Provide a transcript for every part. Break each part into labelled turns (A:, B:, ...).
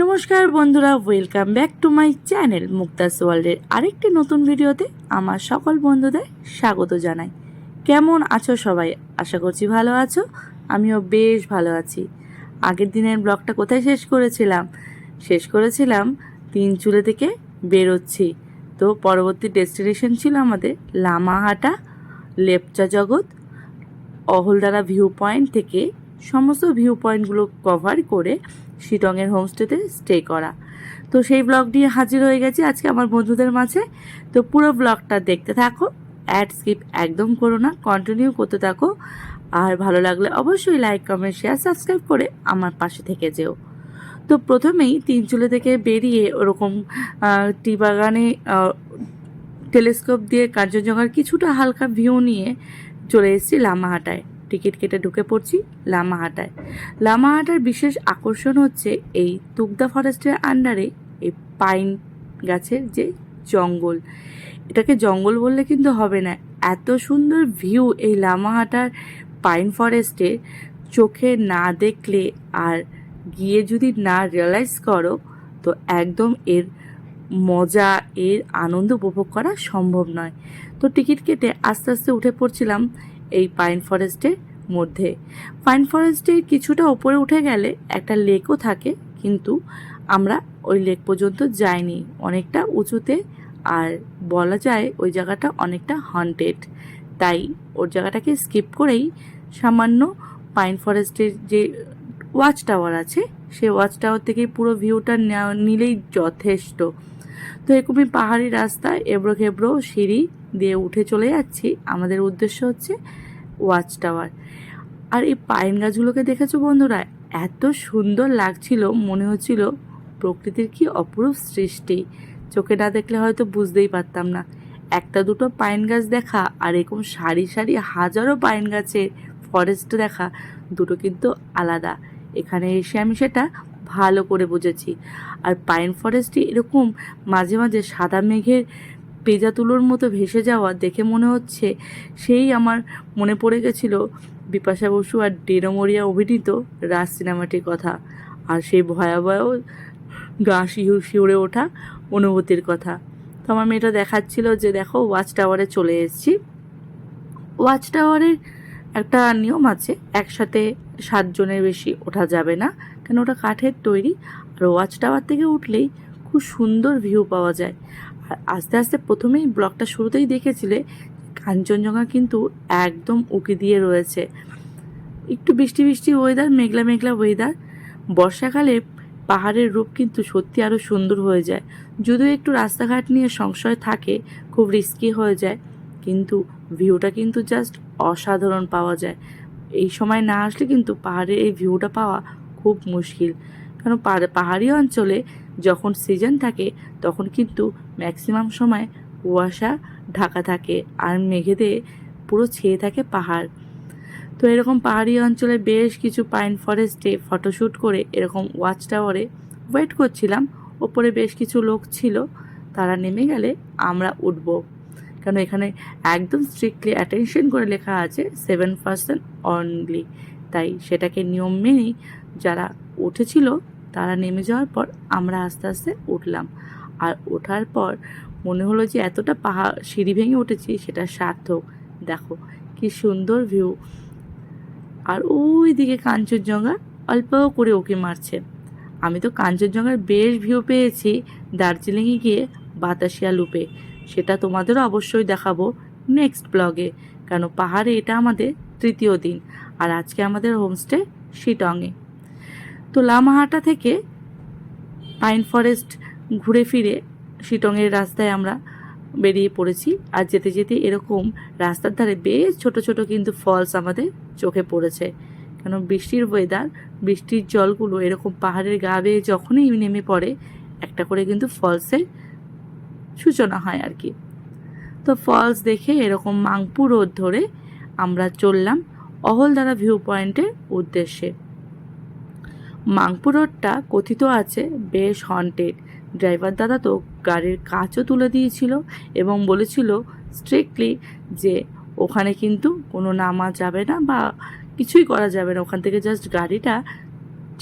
A: নমস্কার বন্ধুরা welcome back to my channel Muktas ওয়ার্ল্ডের আরেকটি নতুন ভিডিওতে আমার সকল বন্ধুদের স্বাগত জানাই। কেমন আছো সবাই? আশা করছি ভালো আছো, আমিও বেশ ভালো আছি। আগের দিনের ব্লগটা কোথায় শেষ করেছিলাম? শেষ করেছিলাম তিন চুলে থেকে বেরোচ্ছি। তো পরবর্তী ডেস্টিনেশন ছিল আমাদের লামাহাটা, লেপচা জগৎ, অহলদারা ভিউ পয়েন্ট থেকে সমস্ত ভিউ পয়েন্টগুলো কভার করে শিটংয়ের হোমস্টেতে স্টে করা। তো সেই ব্লগ নিয়ে হাজির হয়ে গেছি আজকে আমার বন্ধুদের মাঝে। তো পুরো ব্লগটা দেখতে থাকো অ্যাড স্কিপ একদম করো না কন্টিনিউ করতে থাকো। আর ভালো লাগলে অবশ্যই লাইক কমেন্ট শেয়ার সাবস্ক্রাইব করে আমার পাশে থেকে যেও। তো প্রথমেই তিনচুলে থেকে বেরিয়ে ওরকম টি বাগানে টেলিস্কোপ দিয়ে কাঞ্চনজঙ্ঘার কিছুটা হালকা ভিউ নিয়ে চলে এসেছি লামাহাটায়। টিকিট কেটে ঢুকে পড়ছি লামাহাটায়। লামাহাটার বিশেষ আকর্ষণ হচ্ছে এই তুগদা ফরেস্টের আন্ডারে এই পাইন গাছের যে জঙ্গল। এটাকে জঙ্গল বললে কিন্তু হবে না, এত সুন্দর ভিউ এই লামাহাটার পাইন ফরেস্টে। চোখে না দেখলে আর গিয়ে যদি না রিয়েলাইজ করো, তো একদম এর মজা, এর আনন্দ উপভোগ করা সম্ভব নয়। তো টিকিট কেটে আস্তে আস্তে উঠে পড়ছিলাম এই পাইন ফরেস্টের মধ্যে। পাইন ফরেস্টের কিছুটা ওপরে উঠে গেলে একটা লেকও থাকে, কিন্তু আমরা ওই লেক পর্যন্ত যাইনি। অনেকটা উঁচুতে, আর বলা যায় ওই জায়গাটা অনেকটা হন্টেড তাই ওর জায়গাটাকে স্কিপ করেই সামান্য পাইন ফরেস্টের যে ওয়াচ টাওয়ার আছে সেই ওয়াচ টাওয়ার থেকে পুরো ভিউটা নিলেই যথেষ্ট। তো এরকমই পাহাড়ি রাস্তা এবড়ো খেবড়ো সিঁড়ি দিয়ে উঠে চলে যাচ্ছি। আমাদের উদ্দেশ্য হচ্ছে ওয়াচ টাওয়ার আর এই পাইন গাছগুলোকে দেখেছ বন্ধুরা? এত সুন্দর লাগছিল, মনে হচ্ছিল প্রকৃতির কি অপরূপ সৃষ্টি। চোখে না দেখলে হয়তো বুঝতেই পারতাম না। একটা দুটো পাইন গাছ দেখা, আর এরকম সারি সারি হাজারো পাইন গাছের ফরেস্ট দেখা, দুটো কিন্তু আলাদা। এখানে এসে আমি সেটা ভালো করে বুঝেছি। আর পাইন ফরেস্টে এরকম মাঝে মাঝে সাদা মেঘের পেজা তুলোর মতো ভেসে যাওয়া দেখে মনে হচ্ছে সেই আমার মনে পড়ে গেছিল বিপাশা বসু আর ডেরোমরিয়া অভিনীত রাজ সিনেমাটির কথা আর সেই ভয়াবহ গা শিউর শিউরে ওঠা অনুভূতির কথা। তো আমার মেয়েটা দেখাচ্ছিল যে দেখো ওয়াচ টাওয়ারে চলে এসেছি। ওয়াচ টাওয়ারের একটা নিয়ম আছে, একসাথে সাতজনের বেশি ওঠা যাবে না, কেন ওটা কাঠের তৈরি। আর ওয়াচ টাওয়ার থেকে উঠলেই খুব সুন্দর ভিউ পাওয়া যায়। আর আস্তে আস্তে প্রথমেই ব্লগটা শুরুতেই দেখেছিলে, কাঞ্চনজঙ্ঘা কিন্তু একদম উঁকি দিয়ে রয়েছে। একটু বৃষ্টি বৃষ্টি ওয়েদার মেঘলা মেঘলা ওয়েদার বর্ষাকালে পাহাড়ের রূপ কিন্তু সত্যি আরও সুন্দর হয়ে যায়। যদিও একটু রাস্তাঘাট নিয়ে সংশয় থাকে, খুব রিস্কি হয়ে যায়, কিন্তু ভিউটা কিন্তু জাস্ট অসাধারণ পাওয়া যায়। এই সময় না আসলে কিন্তু পাহাড়ের এই ভিউটা পাওয়া খুব মুশকিল। কারণ পাহাড়- পাহাড়ি অঞ্চলে যখন সিজন থাকে, তখন কিন্তু ম্যাক্সিমাম সময় কুয়াশা, ঢাকা থাকে আর মেঘেতে পুরো ছেয়ে থাকে পাহাড়। তো এরকম পাহাড়ি অঞ্চলে বেশ কিছু পাইন ফরেস্টে ফটোশ্যুট করে এরকম ওয়াচ টাওয়ারে ওয়েট করছিলাম। ওপরে বেশ কিছু লোক ছিল, তারা নেমে গেলে আমরা উঠব। কেন এখানে একদম স্ট্রিক্টলি অ্যাটেনশন করে লেখা আছে সেভেন পার্সেন্ট অনলি তাই সেটাকে নিয়ম মেনেই যারা উঠেছিল তারা নেমে যাওয়ার পর আমরা আস্তে আস্তে উঠলাম। আর ওঠার পর মনে হলো যে এতটা পাহাড়, সিঁড়ি ভেঙে উঠেছি, সেটা সার্থক। দেখো কি সুন্দর ভিউ আর ওই দিকে কাঞ্চনজঙ্ঘা অল্প করে ওকে মারছে। আমি তো কাঞ্চনজঙ্ঘার বেশ ভিউ পেয়েছি দার্জিলিংয়ে গিয়ে বাতাসিয়া লুপে। সেটা তোমাদেরও অবশ্যই দেখাবো নেক্সট ব্লগে কেন পাহাড়ে এটা আমাদের তৃতীয় দিন। আর আজকে আমাদের হোমস্টে শিটংয়ে। তো লামাহাটা থেকে পাইন ফরেস্ট ঘুরে ফিরে শিটংয়ের রাস্তায় আমরা বেরিয়ে পড়েছি। আর যেতে যেতে এরকম রাস্তার ধারে বেশ ছোট ছোট কিন্তু ফলস আমাদের চোখে পড়েছে। কেন বৃষ্টির ওয়েদার বৃষ্টির জলগুলো এরকম পাহাড়ের গা বেয়ে যখনই নেমে পড়ে, একটা করে কিন্তু ফলসের সূচনা হয় আর কি। তো ফলস দেখে এরকম মাংপু রোড ধরে আমরা চললাম অহলদারা ভিউ পয়েন্টের উদ্দেশ্যে। মাংপু রোডটা কথিত আছে, বেশ হন্টেড ড্রাইভার দাদা তো গাড়ির কাচও তুলে দিয়েছিল এবং বলেছিল স্ট্রিক্টলি যে ওখানে কিন্তু কোনো নামা যাবে না বা কিছুই করা যাবে না। ওখান থেকে জাস্ট গাড়িটা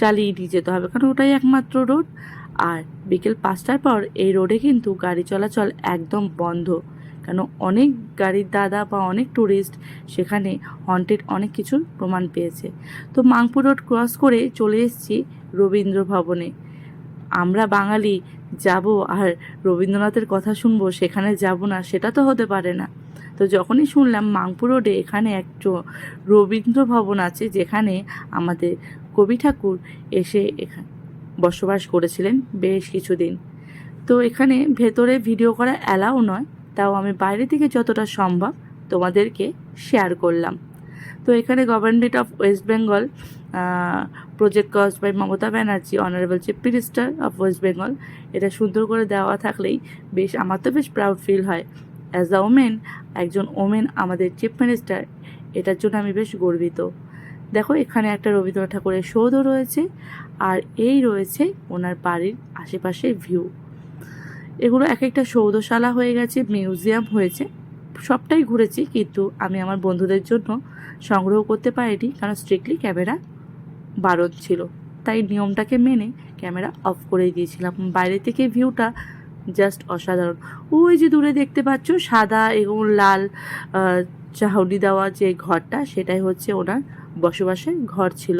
A: চালিয়ে নিয়ে যেতে হবে, কারণ ওটাই একমাত্র রোড আর বিকেল পাঁচটার পর এই রোডে কিন্তু গাড়ি চলাচল একদম বন্ধ। কেন অনেক গাড়ির দাদা বা অনেক ট্যুরিস্ট সেখানে হন্টেড অনেক কিছুর প্রমাণ পেয়েছে। তো মাংপুর রোড ক্রস করে চলে এসেছি রবীন্দ্র ভবনে। আমরা বাঙালি, যাব আর রবীন্দ্রনাথের কথা শুনব, সেখানে যাব না, সেটা তো হতে পারে না। তো যখনই শুনলাম মাংপুর রোডে এখানে একটো রবীন্দ্র ভবন আছে, যেখানে আমাদের কবি ঠাকুর এসে এখানে বসবাস করেছিলেন বেশ কিছুদিন। তো এখানে ভেতরে ভিডিও করা অ্যালাও নয় তাও আমি বাইরে থেকে যতটা সম্ভব তোমাদেরকে শেয়ার করলাম। তো এখানে government of West Bengal project cause by Mamata Banerjee honourable chief minister of West Bengal এটা সুন্দর করে দেওয়া থাকলেই বেশ, আমার তো বেশ প্রাউড ফিল হয়। অ্যাজ আ ওমেন একজন ওমেন আমাদের চিফ মিনিস্টার এটার জন্য আমি বেশ গর্বিত। দেখো, এখানে একটা রবীন্দ্রনাথ ঠাকুরের সৌধও রয়েছে, আর এই রয়েছে ওনার বাড়ির আশেপাশের ভিউ এগুলো এক একটা সৌধশালা হয়ে গেছে, মিউজিয়াম হয়েছে। সবটাই ঘুরেছি, কিন্তু আমি আমার বন্ধুদের জন্য সংগ্রহ করতে পারিনি, কারণ স্ট্রিক্টলি ক্যামেরা বারণ ছিল। তাই নিয়মটাকে মেনে ক্যামেরা অফ করে দিয়েছিলাম। বাইরে থেকে ভিউটা জাস্ট অসাধারণ। ওই যে দূরে দেখতে পাচ্ছ, সাদা এবং লাল চাহনি দেওয়া যে ঘরটা, সেটাই হচ্ছে ওনার বসবাসের ঘর ছিল।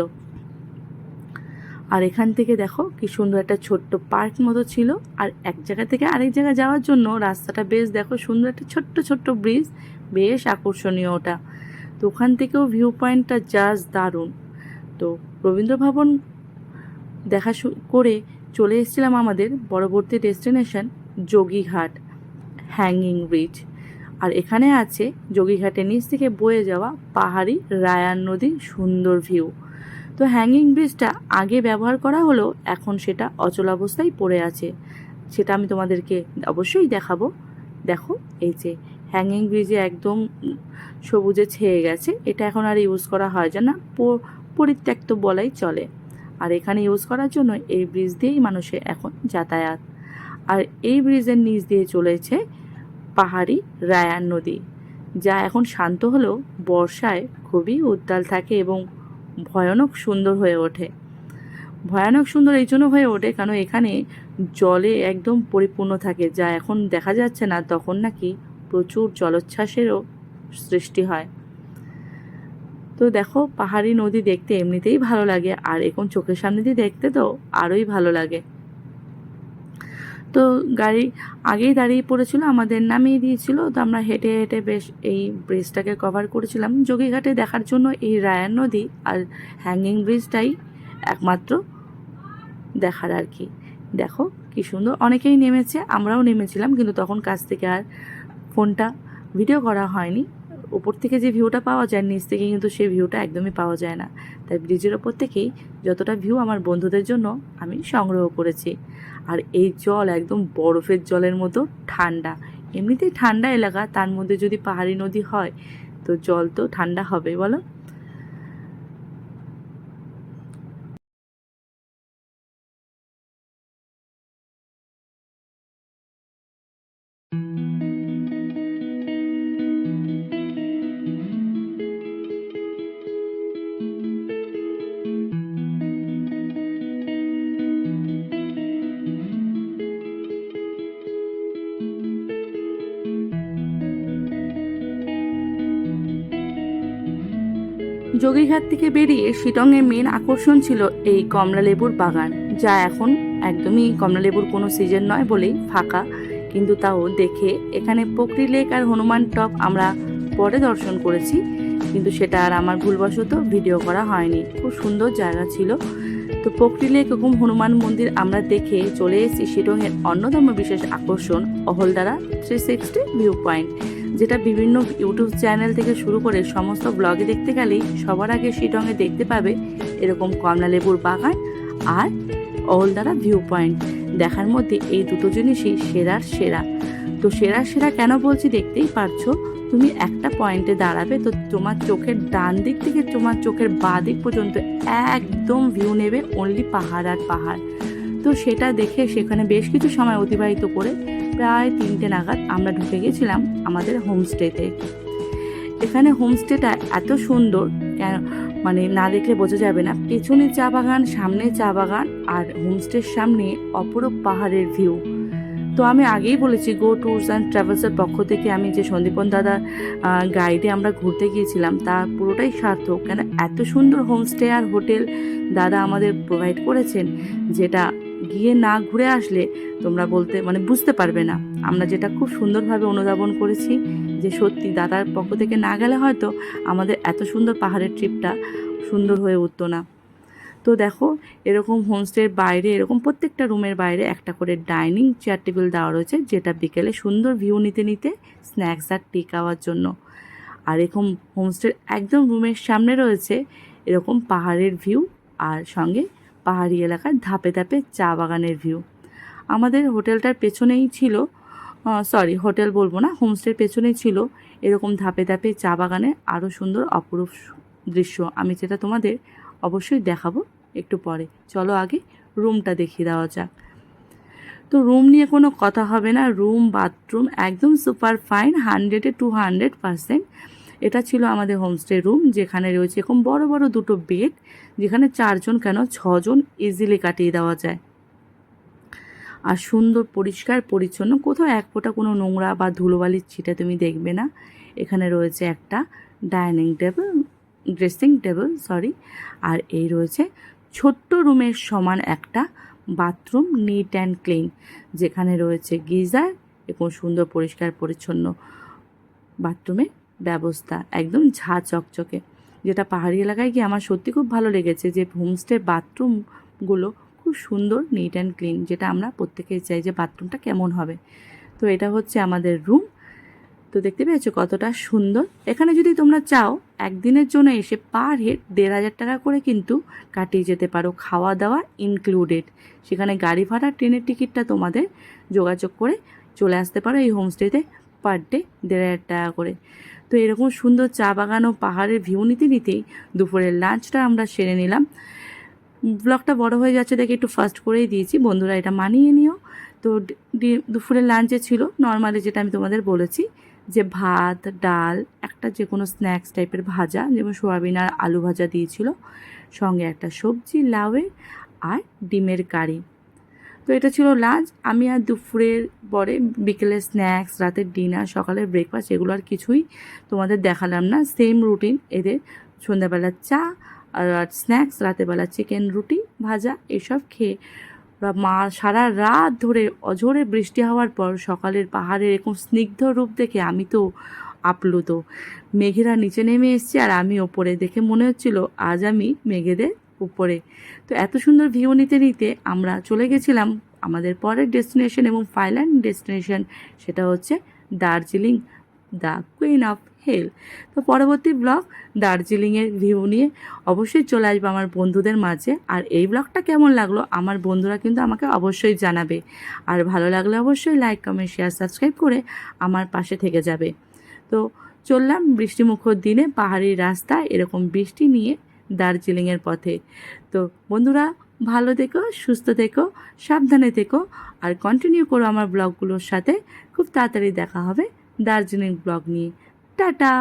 A: আর এখান থেকে দেখো কি সুন্দর একটা ছোট্ট পার্ক মতো ছিল। আর এক জায়গা থেকে আরেক জায়গা যাওয়ার জন্য রাস্তাটা বেশ দেখো সুন্দর একটা ছোট্ট ছোট্ট ব্রিজ বেশ আকর্ষণীয় ওটা। তো ওখান থেকেও ভিউ পয়েন্টটা জাস্ট দারুণ। তো রবীন্দ্র ভবন দেখা করে চলে এসেছিলাম আমাদের পরবর্তী ডেস্টিনেশন যোগীঘাট হ্যাঙ্গিং ব্রিজ আর এখানে আছে যোগীঘাটের নিচ থেকে বয়ে যাওয়া পাহাড়ি রায়ান নদীর সুন্দর ভিউ তো হ্যাঙ্গিং ব্রিজটা আগে ব্যবহার করা হলো, এখন সেটা অচলাবস্থায় পড়ে আছে। সেটা আমি তোমাদেরকে অবশ্যই দেখাবো। দেখো, এই যে হ্যাঙ্গিং ব্রিজে একদম সবুজে ছেয়ে গেছে। এটা এখন আর ইউজ করা হয় যে না পরিত্যক্ত বলাই চলে। আর এখানে ইউজ করার জন্য এই ব্রিজ দিয়েই মানুষের এখন যাতায়াত। আর এই ব্রিজের নিচ দিয়ে চলেছে পাহাড়ি রায়ান নদী, যা এখন শান্ত হলেও বর্ষায় খুবই উত্তাল থাকে এবং ভয়ানক সুন্দর হয়ে ওঠে। ভয়ানক সুন্দর এই জন্য হয়ে ওঠে কারণ এখানে জলে একদম পরিপূর্ণ থাকে। যা এখন দেখা যাচ্ছে না, তখন নাকি প্রচুর জলোচ্ছ্বাসেরও সৃষ্টি হয়। তো দেখো, পাহাড়ি নদী দেখতে এমনিতেই ভালো লাগে, আর এখন চোখের সামনে দিয়ে দেখতে তো আরোই ভালো লাগে। তো গাড়ি আগেই দাঁড়িয়ে পড়েছিল, আমাদের নামিয়ে দিয়েছিল। তো আমরা হেঁটে হেঁটে বেশ এই ব্রিজটাকে কভার করেছিলাম। যোগীঘাটে দেখার জন্য এই রায়ান নদী আর হ্যাঙ্গিং ব্রিজটাই একমাত্র দেখার আর কি। দেখো কি সুন্দর। অনেকেই নেমেছে, আমরাও নেমেছিলাম, কিন্তু তখন কাছ থেকে আর ফোনটা ভিডিও করা হয়নি। উপর থেকে যে ভিউটা পাওয়া যায়, নিচ থেকে কিন্তু সেই ভিউটা একদমই পাওয়া যায় না। তাই ব্রিজের ওপর থেকেই যতটা ভিউ আমার বন্ধুদের জন্য আমি সংগ্রহ করেছি। আর এই জল একদম বরফের জলের মতো ঠান্ডা। এমনিতেই ঠান্ডা এলাকা, তার মধ্যে যদি পাহাড়ি নদী হয়, তো জল তো ঠান্ডা হবে, বলো? যোগীঘাট থেকে বেরিয়ে শিটংয়ের মেন আকর্ষণ ছিল এই কমলালেবুর বাগান, যা এখন একদমই কমলালেবুর কোনো সিজন নয় বলেই ফাঁকা। কিন্তু তাও দেখে এখানে পকরি লেক আর হনুমান টপ আমরা পরে দর্শন করেছি, কিন্তু সেটা আর আমার ভুলবশত ভিডিও করা হয়নি। খুব সুন্দর জায়গা ছিল। তো পকরি লেক এবং হনুমান মন্দির আমরা দেখে চলে এসেছি শিটংয়ের অন্যতম বিশেষ আকর্ষণ Ahaldara three sixty view point যেটা বিভিন্ন ইউটিউব চ্যানেল থেকে শুরু করে সমস্ত ব্লগে দেখতে গেলেই সবার আগে শিটংয়ে দেখতে পাবে এরকম কমলা লেবুর বাগান আর অহলদারা ভিউ পয়েন্ট দেখার মধ্যে এই দুটো জিনিসই সেরার সেরা। তো সেরার সেরা কেন বলছি দেখতেই পারছ? তুমি একটা পয়েন্টে দাঁড়াবে তো তোমার চোখের ডান দিক থেকে তোমার চোখের বাঁ দিক পর্যন্ত একদম ভিউ নেবে অনলি পাহাড় আর পাহাড়। তো সেটা দেখে সেখানে বেশ কিছু সময় অতিবাহিত করে প্রায় তিনটে নাগাদ আমরা ঢুকে গেছিলাম আমাদের হোমস্টেতে। এখানে হোমস্টেটা এত সুন্দর মানে না দেখলে বোঝা যাবে না। পেছনে চা বাগান, সামনে চা বাগান আর হোমস্টের সামনে অপরূপ পাহাড়ের ভিউ। তো আমি আগেই বলেছি গো ট্যুরস অ্যান্ড ট্রাভেলসের পক্ষ থেকে আমি যে সন্দীপন দাদা গাইডে আমরা ঘুরতে গিয়েছিলাম, তা পুরোটাই সার্থক। কেন এত সুন্দর হোমস্টে আর হোটেল দাদা আমাদের প্রোভাইড করেছেন, যেটা গিয়ে না ঘুরে আসলে তোমরা বলতে মানে বুঝতে পারবে না। আমরা যেটা খুব সুন্দরভাবে অনুধাবন করেছি যে সত্যি দাদার পক্ষ থেকে না গেলে হয়তো আমাদের এত সুন্দর পাহাড়ের ট্রিপটা সুন্দর হয়ে উঠতো না। তো দেখো, এরকম হোমস্টের বাইরে, এরকম প্রত্যেকটা রুমের বাইরে একটা করে ডাইনিং চেয়ার টেবিল দেওয়া রয়েছে, যেটা বিকেলে সুন্দর ভিউ নিতে নিতে স্ন্যাক্স আর টি খাওয়ার জন্য। আর এরকম হোমস্টের একদম রুমের সামনে রয়েছে এরকম পাহাড়ের ভিউ, আর সঙ্গে পাহাড়ি এলাকার ধাপে ধাপে চা বাগানের ভিউ আমাদের হোটেলটার পেছনেই ছিল সরি হোটেল বলব না হোমস্টের পেছনেই ছিল এরকম ধাপে ধাপে চা বাগানে আরও সুন্দর অপরূপ দৃশ্য। আমি যেটা তোমাদের অবশ্যই দেখাবো একটু পরে। চলো আগে রুমটা দেখিয়ে দেওয়া যাক। তো রুম নিয়ে কোনো কথা হবে না রুম বাথরুম একদম সুপার ফাইন হান্ড্রেডে টু হান্ড্রেড পারসেন্ট এটা ছিল আমাদের হোমস্টে রুম যেখানে রয়েছে এরকম বড় বড় দুটো বেড যেখানে চারজন কেন ছজন ইজিলি কাটিয়ে দেওয়া যায়। আর সুন্দর, পরিষ্কার, পরিচ্ছন্ন, কোথাও এক ফোঁটা কোনো নোংরা বা ধুলোবালির ছিটে তুমি দেখবে না। এখানে রয়েছে একটা dining table dressing table sorry আর এই রয়েছে ছোট্ট রুমের সমান একটা বাথরুম নিট অ্যান্ড ক্লিন যেখানে রয়েছে গিজার এবং সুন্দর, পরিষ্কার, পরিচ্ছন্ন বাথরুমের ব্যবস্থা, একদম ঝা চকচকে। যেটা পাহাড়ি এলাকায় গিয়ে আমার সত্যি খুব ভালো লেগেছে যে হোমস্টের বাথরুমগুলো খুব সুন্দর নিট অ্যান্ড ক্লিন যেটা আমরা প্রত্যেকেই চাই যে বাথরুমটা কেমন হবে। তো এটা হচ্ছে আমাদের রুম তো দেখতে পেয়েছ কতটা সুন্দর। এখানে যদি তোমরা চাও, একদিনের জন্য এসে পার হেড দেড় হাজার টাকা করে কিন্তু কাটিয়ে যেতে পারো, খাওয়া দাওয়া ইনক্লুডেড সেখানে গাড়ি ভাড়া, ট্রেনের টিকিটটা তোমাদের যোগাযোগ করে চলে আসতে পারো এই হোমস্টেতে পার ডে দেড় হাজার টাকা করে। তো এরকম সুন্দর চা বাগান ও পাহাড়ের ভিউ নিতে নিতেই দুপুরের লাঞ্চটা আমরা সেরে নিলাম। ব্লগটা বড় হয়ে যাচ্ছে দেখে একটু ফাস্ট করেই দিয়েছি। বন্ধুরা এটা মানিয়ে নিও। তো দুপুরের লাঞ্চে ছিল নর্মালি যেটা আমি তোমাদের বলেছি যে ভাত, ডাল, একটা যে কোনো স্ন্যাক্স টাইপের ভাজা, যেমন সোয়াবিন আর আলু ভাজা দিয়েছিল। সঙ্গে একটা সবজি লাউয়ের আর ডিমের কারি। তো এটা ছিল লাঞ্চ। আমি আর দুপুরের পরে বিকেলের স্ন্যাক্স, রাতের ডিনার, সকালের ব্রেকফাস্ট এগুলো আর কিছুই তোমাদের দেখালাম না। সেম রুটিন এদের। সন্ধ্যাবেলার চা আর স্ন্যাক্স রাতেরবেলা চিকেন রুটি, ভাজা এসব খেয়ে মা সারা রাত ধরে অঝোরে বৃষ্টি হওয়ার পর সকালের পাহাড়ের এরকম স্নিগ্ধ রূপ দেখে আমি তো আপ্লুত। মেঘেরা নিচে নেমে এসছে আর আমি ওপরে দেখে মনে হচ্ছিল আজ আমি মেঘেদের উপরে। তো এত সুন্দর ভিউ নিতে নিতে আমরা চলে গেছিলাম আমাদের পরের ডেস্টিনেশন এবং ফাইল্যান্ড ডেস্টিনেশন সেটা হচ্ছে Darjeeling, the queen of hills. তো পরবর্তী ব্লগ দার্জিলিংয়ের ভিউ নিয়ে অবশ্যই চলে আসবে আমার বন্ধুদের মাঝে। আর এই ব্লগটা কেমন লাগল আমার বন্ধুরা কিন্তু আমাকে অবশ্যই জানাবে। আর ভালো লাগলে অবশ্যই লাইক কমেন্ট শেয়ার সাবস্ক্রাইব করে আমার পাশে থেকে যাবে। তো চললাম বৃষ্টিমুখর দিনে পাহাড়ি রাস্তায় এরকম বৃষ্টি নিয়ে দার্জিলিংয়ের পথে। তো বন্ধুরা, ভালো থেকো, সুস্থ থেকো, সাবধানে থেকো আর কন্টিনিউ করো আমার ব্লগগুলোর সাথে। খুব তাড়াতাড়ি দেখা হবে দার্জিলিং ব্লগ নিয়ে। টাটা!